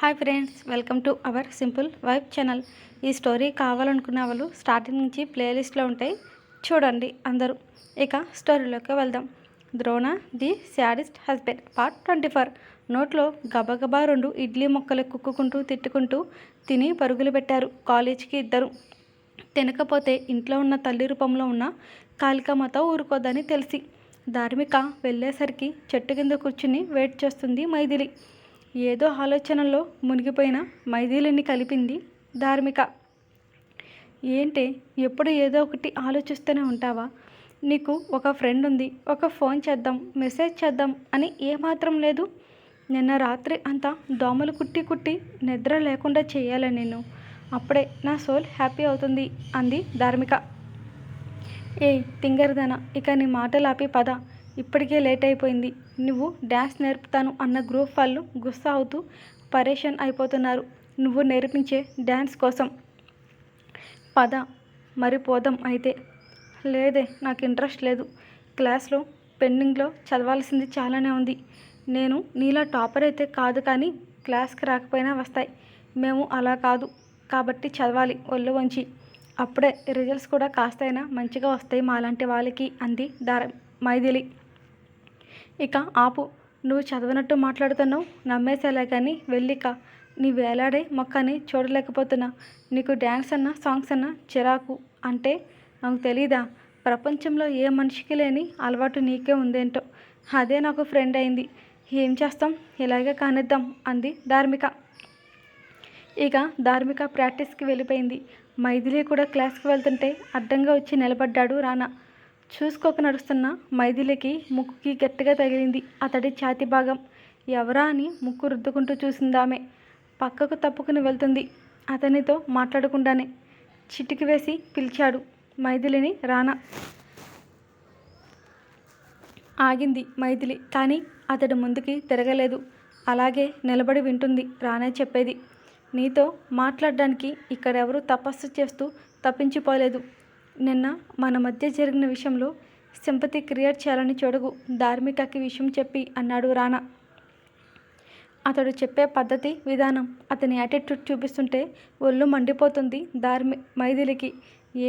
Hi friends welcome to our simple vibe channel. ఈ story కావాలనుకున్న వాళ్ళు స్టార్టింగ్ నుంచి ప్లేలిస్ట్లో ఉంటాయి. చూడండి అందరూ. ఇక స్టోరీలోకి వెళ్దాం. Drona the sadist husband part twenty four. నోట్లో గబగబా రెండు ఇడ్లీ మొక్కలు కుక్కుకుంటూ తిట్టుకుంటూ తిని పరుగులు పెట్టారు కాలేజీకి ఇద్దరు. తినకపోతే ఇంట్లో ఉన్న తల్లి రూపంలో ఉన్న కాళికామాత ఊరుకోదని తెలిసి. ధార్మిక వెళ్ళేసరికి చెట్టు కింద కూర్చుని వెయిట్ చేస్తుంది మైథిలి. ఏదో ఆలోచనలో మునిగిపోయిన మైథిలిని కలిపింది ధార్మిక. ఏంటి ఎప్పుడు ఏదో ఒకటి ఆలోచిస్తూనే ఉంటావా? నీకు ఒక ఫ్రెండ్ ఉంది ఒక ఫోన్ చేద్దాం మెసేజ్ చేద్దాం అని ఏమాత్రం లేదు. నిన్న రాత్రి అంతా దోమలు కుట్టి కుట్టి నిద్ర లేకుండా చేయాలి నేను అప్పుడే నా సోల్ హ్యాపీ అవుతుంది అంది ధార్మిక. ఏ తింగరదన ఇక నీ మాటలు ఆపి పద. ఇప్పటికే లేట్ అయిపోయింది. నువ్వు డ్యాన్స్ నేర్పుతాను అన్న గ్రూప్ వాళ్ళు గుస్సా అవుతూ పరేషాన్ అయిపోతున్నారు. నువ్వు నేర్పించే డ్యాన్స్ కోసం. పద మరి పోదాం అయితే. లేదే నాకు ఇంట్రెస్ట్ లేదు. క్లాస్లో పెండింగ్లో చదవాల్సింది చాలానే ఉంది. నేను నీలా టాపర్ అయితే కాదు కానీ క్లాస్కి రాకపోయినా వస్తాయి. మేము అలా కాదు. కాబట్టి చదవాలి ఒళ్ళు వంచి. అప్పుడే రిజల్ట్స్ కూడా కాస్తైనా మంచిగా వస్తాయి మాలాంటి వాళ్ళకి అంది దార మైథిలి. ఇక ఆపు. నువ్వు చదవనట్టు మాట్లాడుతున్నావు. నమ్మేసేలా కానీ వెళ్ళిక. నీ వేలాడే మొక్కని చూడలేకపోతున్నా. నీకు డ్యాన్స్ అన్నా సాంగ్స్ అన్నా చిరాకు అంటే నాకు తెలీదా? ప్రపంచంలో ఏ మనిషికి లేని అలవాటు నీకే ఉందేంటో. అదే నాకు ఫ్రెండ్ అయింది. ఏం చేస్తాం? ఇలాగే కానిద్దాం అంది ధార్మిక. ఇక ధార్మిక ప్రాక్టీస్కి వెళ్ళిపోయింది. మైథిలి కూడా క్లాస్కి వెళ్తుంటే అడ్డంగా వచ్చి నిలబడ్డాడు రానా. చూసుకోక నడుస్తున్న మైథిలికి ముక్కుకి గట్టిగా తగిలింది అతడి ఛాతి భాగం. ఎవరా అని ముక్కు రుద్దుకుంటూ చూసిందామె. పక్కకు తప్పుకుని వెళ్తుంది. అతనితో మాట్లాడకుండానే చిటికి వేసి పిలిచాడు మైథిలిని రానా. ఆగింది మైథిలి కానీ అతడు ముందుకి తిరగలేదు. అలాగే నిలబడి వింటుంది రానే చెప్పేది. నీతో మాట్లాడడానికి ఇక్కడెవరూ తపస్సు చేస్తూ తప్పించిపోలేదు. నిన్న మన మధ్య జరిగిన విషయంలో సింపతి క్రియేట్ చేయాలని చూడగు ధార్మికకి విషయం చెప్పి అన్నాడు రానా అతడు చెప్పే పద్ధతి విధానం అతని యాటిట్యూడ్ చూపిస్తుంటే ఒళ్ళు మండిపోతుంది ధార్మి మైథిలికి.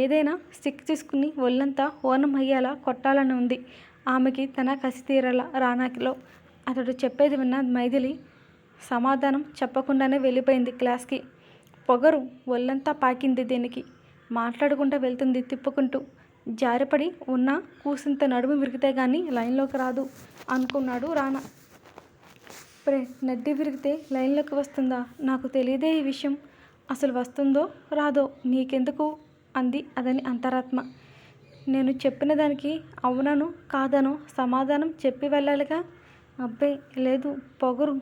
ఏదైనా సిక్ తీసుకుని ఒళ్ళంతా ఓనం అయ్యేలా కొట్టాలని ఉంది. ఆమెకి తన కసి తీరల రానాకిలో అతడు చెప్పేది విన్న మైథిలి సమాధానం చెప్పకుండానే వెళ్ళిపోయింది క్లాస్కి. పొగరు ఒళ్ళంతా పాకింది దీనికి. మాట్లాడుకుంటూ వెళ్తుంది తిప్పుకుంటూ. జారిపడి ఉన్న కూసింత నడుము విరిగితే కానీ లైన్లోకి రాదు అనుకున్నాడు రానా ప్రే నడ్డి విరిగితే లైన్లోకి వస్తుందా? నాకు తెలియదే ఈ విషయం. అసలు వస్తుందో రాదో నీకెందుకు? అంది అదని అంతరాత్మ. నేను చెప్పిన దానికి అవునను కాదనో సమాధానం చెప్పి వెళ్ళాలిగా? అబ్బే లేదు పొగరు.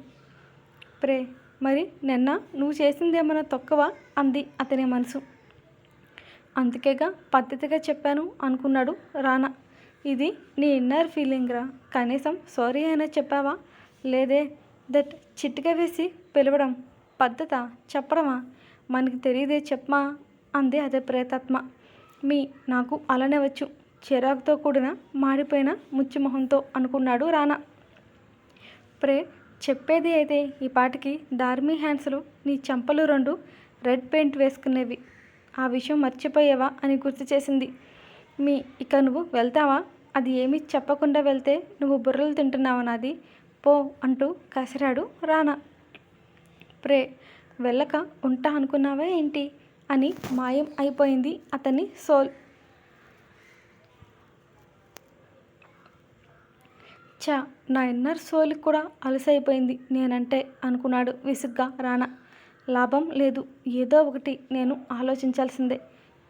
ప్రే మరి నిన్న నువ్వు చేసిందేమన్నా తక్కువ? అంది అతని మనసు. అందుకేగా పద్ధతిగా చెప్పాను అనుకున్నాడు రానా. ఇది నీ ఇన్నర్ ఫీలింగ్ రా. కనీసం సారీ అయినా చెప్పావా? లేదే దట్ చిట్టిగా వేసి పిలవడం పద్ధత చెప్పడమా? మనకి తెలియదే చెప్పమా? అంది అదే ప్రేతాత్మ. మీ నాకు అలానే వచ్చు. చిరాకుతో కూడిన మాడిపోయిన ముచ్చిమొహంతో అనుకున్నాడు రానా. ప్రే చెప్పేది అయితే ఈ పాటికి డార్మీ హ్యాండ్స్లో నీ చెంపలు రెండు రెడ్ పెయింట్ వేసుకునేవి. ఆ విషయం మర్చిపోయావా అని గుర్తు చేసింది. మీ ఇక నువ్వు వెళ్తావా? అది ఏమీ చెప్పకుండా వెళ్తే నువ్వు బుర్రలు తింటున్నావా నాది? పో అంటూ కసిరాడు రానా. ప్రే వెళ్ళక ఉంటా అనుకున్నావా ఏంటి? అని మాయం అయిపోయింది అతని సోల్. చా నా ఇన్నర్ సోల్ కూడా అలసైపోయింది నేనంటే అనుకున్నాడు విసుగ్గా రానా. లాభం లేదు. ఏదో ఒకటి నేను ఆలోచించాల్సిందే.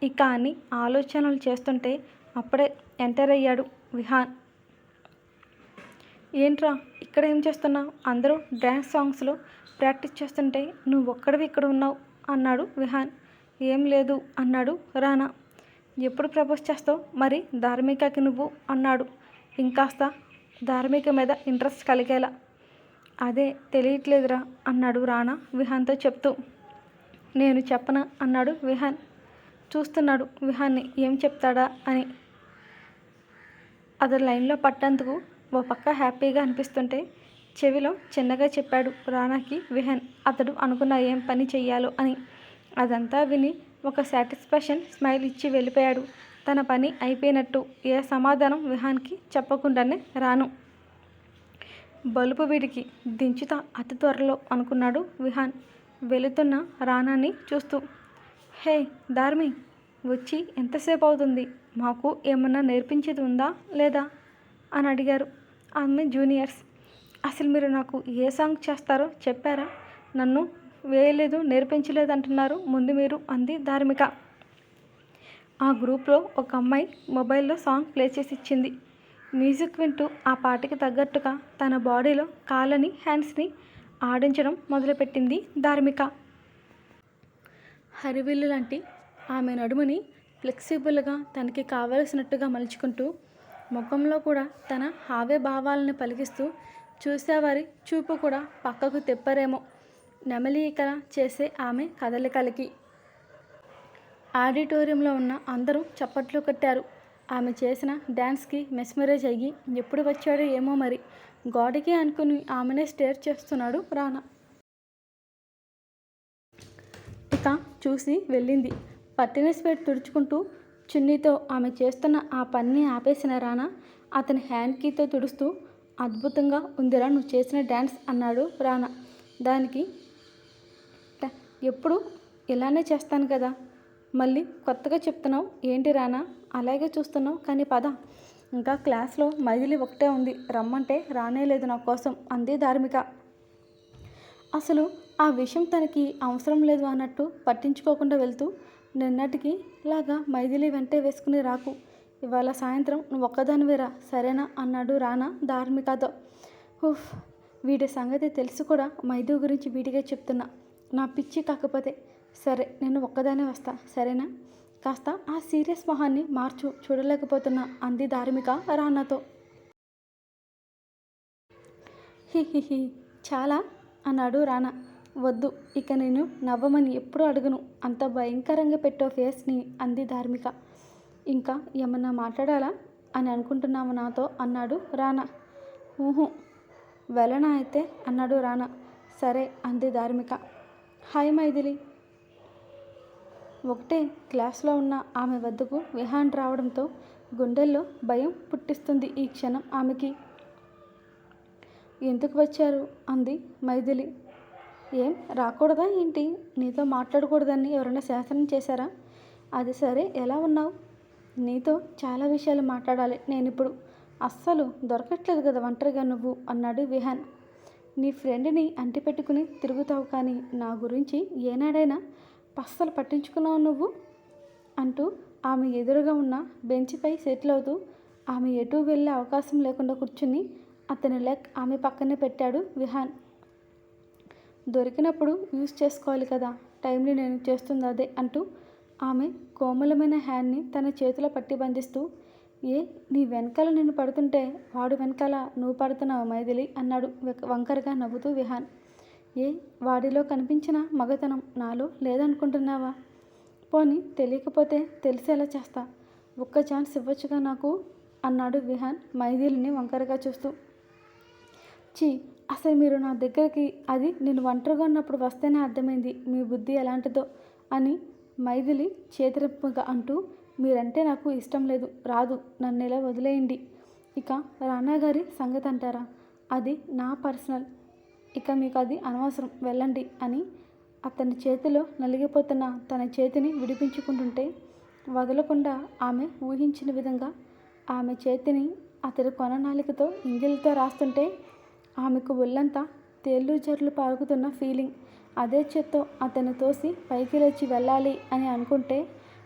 ఇక అని ఆలోచనలు చేస్తుంటే అప్పుడే ఎంటర్ అయ్యాడు విహాన్. ఏంట్రా ఇక్కడ ఏం చేస్తున్నావు? అందరూ డ్యాన్స్ సాంగ్స్లో ప్రాక్టీస్ చేస్తుంటే నువ్వు ఒక్కడివి ఇక్కడ ఉన్నావు అన్నాడు విహాన్. ఏం లేదు అన్నాడు రానా. ఎప్పుడు ప్రపోజ్ చేస్తావు? మరి ధార్మికకి నువ్వు అన్నాడు. ఇంకాస్త ధార్మిక మీద ఇంట్రెస్ట్ కలిగేలా. అదే తెలియట్లేదురా అన్నాడు రానా విహాన్తో చెప్తూ. నేను చెప్పనా అన్నాడు విహాన్. చూస్తున్నాడు విహాన్ని ఏం చెప్తాడా అని. అతడు లైన్లో పట్టేందుకు ఓ పక్క హ్యాపీగా అనిపిస్తుంటే చెవిలో చిన్నగా చెప్పాడు రానాకి విహన్. అతడు అనుకున్న ఏం పని చెయ్యాలో అని. అదంతా విని ఒక సాటిస్ఫాక్షన్ స్మైల్ ఇచ్చి వెళ్ళిపోయాడు. తన పని అయిపోయినట్టు ఏ సమాధానం విహాన్కి చెప్పకుండానే రాను. బలుపు వీడికి దించుతా అతి త్వరలో అనుకున్నాడు విహాన్. వెళుతున్న రాణాన్ని చూస్తూ హే ధార్మి వచ్చి ఎంతసేపు అవుతుంది? మాకు ఏమన్నా నేర్పించేది ఉందా లేదా? అని అడిగారు ఆమె జూనియర్స్. అసలు మీరు నాకు ఏ సాంగ్ చేస్తారో చెప్పారా? నన్ను వేయలేదు నేర్పించలేదు అంటున్నారు ముందు మీరు అంది ధార్మిక. ఆ గ్రూప్లో ఒక అమ్మాయి మొబైల్లో సాంగ్ ప్లే చేసి ఇచ్చింది. మ్యూజిక్ వింటూ ఆ పాటకి తగ్గట్టుగా తన బాడీలో కాళ్ళని హ్యాండ్స్ని ఆడించడం మొదలుపెట్టింది ధార్మిక. హరివిల్లు లాంటి ఆమె నడుముని ఫ్లెక్సిబుల్గా తనకి కావలసినట్టుగా మలుచుకుంటూ ముఖంలో కూడా తన హావే భావాలను పలికిస్తూ చూసేవారి చూపు కూడా పక్కకు తెప్పరేమో నెమలీకర చేసే ఆమె కదలికలకి. ఆడిటోరియంలో ఉన్న అందరూ చప్పట్లు కొట్టారు. ఆమె చేసిన డ్యాన్స్కి మెస్మరైజ్ అయ్యి ఎప్పుడు వచ్చాడో ఏమో మరి. గోడకి అనుకుని ఆమెనే స్టేర్ చేస్తున్నాడు రానా. ఇక చూసి వెళ్ళింది. పట్టిన స్వేట్ తుడుచుకుంటూ చున్నీతో ఆమె చేస్తున్న ఆ పని ఆపేసిన రానా అతని హ్యాండ్ కీతో తుడుస్తూ అద్భుతంగా ఉందిరా నువ్వు చేసిన డ్యాన్స్ అన్నాడు రానా. దానికి ఎప్పుడు ఇలానే చేస్తాను కదా. మళ్ళీ కొత్తగా చెప్తున్నావు. ఏంటి రానా? అలాగే చూస్తున్నావు. కానీ పద. ఇంకా క్లాస్లో మైథిలి ఒకటే ఉంది. రమ్మంటే రానే లేదు నా కోసం. అంది ధార్మిక. అసలు ఆ విషయం తనకి అవసరం లేదు అన్నట్టు పట్టించుకోకుండా వెళ్తూ నిన్నటికి లాగా మైథిలి వెంటే వేసుకుని రాకు. ఇవాళ సాయంత్రం నువ్వు ఒక్కదానివేరా సరేనా? అన్నాడు రానా ధార్మికతో. ఉఫ్ వీడి సంగతి తెలిసి కూడా. మైథు గురించి వీడిగా చెప్తున్నా. నా పిచ్చి కాకపోతే. సరే నేను ఒక్కదానే వస్తా సరేనా? కాస్త ఆ సీరియస్ మొహాన్ని మార్చు చూడలేకపోతున్నా అంది ధార్మిక రానాతో హి హి హి చాలా అన్నాడు రానా వద్దు ఇక నేను నవ్వమని ఎప్పుడు అడుగును. అంత భయంకరంగా పెట్టో ఫేస్ని అంది ధార్మిక. ఇంకా ఏమన్నా మాట్లాడాలా? అని అనుకుంటున్నాము నాతో అన్నాడు రానా ఊహు వెళ్ళనా అయితే? అన్నాడు రానా సరే అంది ధార్మిక. హాయ్ మైథిలి. ఒకటే క్లాస్లో ఉన్న ఆమె వద్దకు విహాన్ రావడంతో గుండెల్లో భయం పుట్టిస్తుంది ఈ క్షణం ఆమెకి. ఎందుకు వచ్చారు? అంది మైథిలి. ఏం రాకూడదా ఏంటి? నీతో మాట్లాడకూడదని ఎవరైనా శాసనం చేశారా? అది సరే ఎలా ఉన్నావు? నీతో చాలా విషయాలు మాట్లాడాలి నేను ఇప్పుడు అస్సలు దొరకట్లేదు కదా ఒంటరిగా నువ్వు అన్నాడు విహాన్. నీ ఫ్రెండ్ని అంటిపెట్టుకుని తిరుగుతావు కానీ నా గురించి ఏనాడైనా పస్సలు పట్టించుకున్నావు నువ్వు? అంటూ ఆమె ఎదురుగా ఉన్న బెంచ్పై సెటిల్ అవుతూ ఆమె ఎటు వెళ్ళే అవకాశం లేకుండా కూర్చుని అతని లెగ్ ఆమె పక్కనే పెట్టాడు విహాన్. దొరికినప్పుడు యూజ్ చేసుకోవాలి కదా టైంని నేను చేస్తుంది అదే అంటూ ఆమె కోమలమైన హ్యాండ్ని తన చేతిలో పట్టి బంధిస్తూ ఏ నీ వెనకాల నేను పడుతుంటే వాడు వెనకాల నువ్వు పడుతున్నావు మైథిలి? అన్నాడు వంకరగా నవ్వుతూ విహాన్. ఏ? వాడిలో కనిపించిన మగతనం నాలో లేదనుకుంటున్నావా? పోనీ తెలియకపోతే తెలిసేలా చేస్తా. ఒక్క ఛాన్స్ ఇవ్వచ్చుగా నాకు? అన్నాడు విహాన్ మైథిలిని వంకరగా చూస్తూ. చీ అసలు మీరు నా దగ్గరికి అది నేను ఒంటరిగా ఉన్నప్పుడు వస్తేనే అర్థమైంది మీ బుద్ధి ఎలాంటిదో అని మైథిలి చేతిరప్పుగా అంటూ మీరంటే నాకు ఇష్టం లేదు రాదు నన్ను ఇలా వదిలేయండి. ఇక రానా గారి సంగతి అంటారా అది నా పర్సనల్ ఇక మీకు అది అనవసరం వెళ్ళండి అని అతని చేతిలో నలిగిపోతున్న తన చేతిని విడిపించుకుంటుంటే వదలకుండా ఆమె ఊహించిన విధంగా ఆమె చేతిని అతడి కొననాలికతో ఇంగిలితో రాస్తుంటే ఆమెకు ఒళ్ళంతా తేళ్ళు జర్లు పారుకుతున్న ఫీలింగ్. అదే చేత్తో అతను తోసి పైకి లేచి వెళ్ళాలి అని అనుకుంటే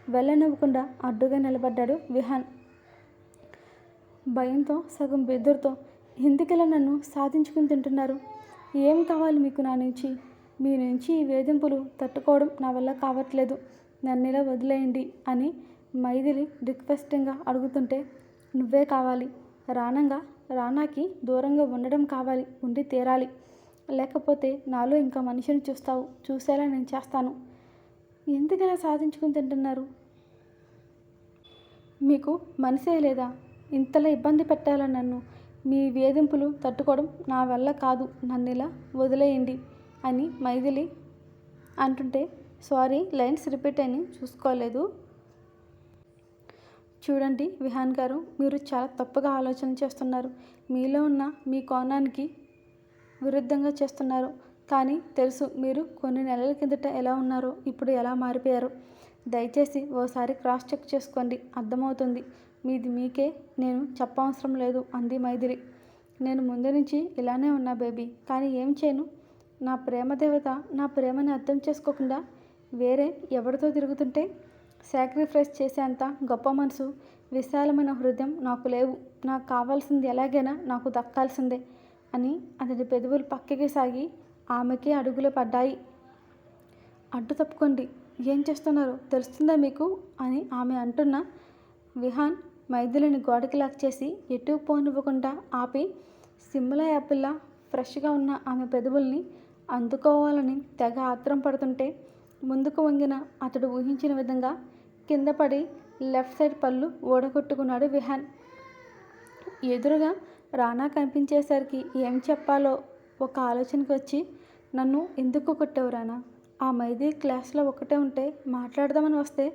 వెళ్ళనివ్వకుండా అడ్డుగా నిలబడ్డాడు విహాన్. భయంతో సగం బెదురుతో ఎందుకలా నన్ను సాధించుకుని తింటున్నారు? ఏం కావాలి మీకు నా నుంచి? మీ నుంచి ఈ వేధింపులు తట్టుకోవడం నా వల్ల కావట్లేదు. నన్ను ఇలా వదిలేయండి అని మైథిలి రిక్వెస్టింగ్గా అడుగుతుంటే నువ్వే కావాలి. రానంగా రానాకి దూరంగా ఉండడం కావాలి ఉండి తీరాలి. లేకపోతే నాలో ఇంకా మనిషిని చూస్తావు. చూసేలా నేను చేస్తాను. ఎందుకలా సాధించుకుని తింటున్నారు? మీకు మనసే లేదా? ఇంతలా ఇబ్బంది పెట్టాలా నన్ను? మీ వేధింపులు తట్టుకోవడం నా వల్ల కాదు నన్ను ఇలా వదిలేయండి అని మైథిలి అంటుంటే సారీ లైన్స్ రిపీట్ అని చూసుకోలేదు. చూడండి విహాన్ గారు మీరు చాలా తప్పుగా ఆలోచన చేస్తున్నారు. మీలో ఉన్న మీ కోణానికి విరుద్ధంగా చేస్తున్నారు. కానీ తెలుసు మీరు కొన్ని నెలల కిందట ఎలా ఉన్నారో ఇప్పుడు ఎలా మారిపోయారు. దయచేసి ఓసారి క్రాస్ చెక్ చేసుకోండి. అర్థమవుతుంది. మీది మీకే. నేను చెప్పవసరం లేదు అంది మైథిలి. నేను ముందు నుంచి ఇలానే ఉన్నా బేబీ. కానీ ఏం చేయను? నా ప్రేమ దేవత నా ప్రేమని అర్థం చేసుకోకుండా వేరే ఎవరితో తిరుగుతుంటే సాక్రిఫైస్ చేసేంత గొప్ప మనసు విశాలమైన హృదయం నాకు లేవు. నాకు కావాల్సింది ఎలాగైనా నాకు దక్కాల్సిందే అని అతడి పెదవులు పక్కకి సాగి ఆమెకి అడుగులు పడ్డాయి. అడ్డు తప్పుకోండి. ఏం చేస్తున్నారు? తెలుస్తుందా మీకు? అని ఆమె అంటున్న విహాన్ మైథిలిని గోడకి లాక్ చేసి ఎటు పోనివ్వకుండా ఆపి సిమ్ల యాపిల్లా ఫ్రెష్గా ఉన్న ఆమె పెదవుల్ని అందుకోవాలని తెగ ఆత్రం పడుతుంటే ముందుకు వంగిన అతడు ఊహించిన విధంగా కింద పడి లెఫ్ట్ సైడ్ పళ్ళు ఓడగొట్టుకున్నాడు విహాన్. ఎదురుగా రానా కనిపించేసరికి ఏం చెప్పాలో ఒక ఆలోచనకు వచ్చి నన్ను ఎందుకు కొట్టావు రానా ఆ మైదీ క్లాస్లో ఒకటే ఉంటే మాట్లాడదామని వస్తే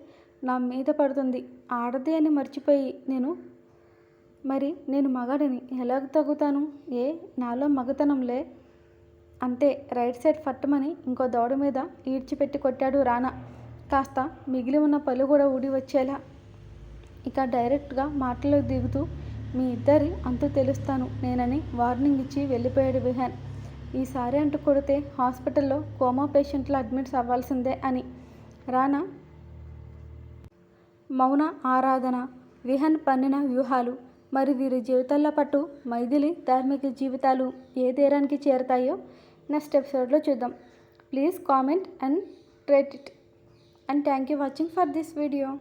నా మీద పడుతుంది. ఆడది అని మర్చిపోయి నేను మరి నేను మగాడిని ఎలా తగ్గుతాను? ఏ నాలో మగతనంలే. అంతే రైట్ సైడ్ ఫట్టమని ఇంకో దౌడ మీద ఈడ్చిపెట్టి కొట్టాడు రానా కాస్త మిగిలి ఉన్న పళ్ళు కూడా ఊడి వచ్చేలా. ఇక డైరెక్ట్గా మాటలకు దిగుతూ మీ ఇద్దరి అంతు తెలుస్తాను. నేనని వార్నింగ్ ఇచ్చి వెళ్ళిపోయాడు విహాన్. ఈసారి అంటూ కొడితే హాస్పిటల్లో కోమా పేషెంట్లు అడ్మిట్స్ అవ్వాల్సిందే అని. రానా? మౌన ఆరాధన విహన్ పన్నిన వ్యూహాలు మరి వీరి జీవితాల పట్టు మైథిలి ధార్మిక జీవితాలు ఏ తీరానికి చేరుతాయో నెక్స్ట్ ఎపిసోడ్లో చూద్దాం. Please comment and rate it. And thank you watching for this video.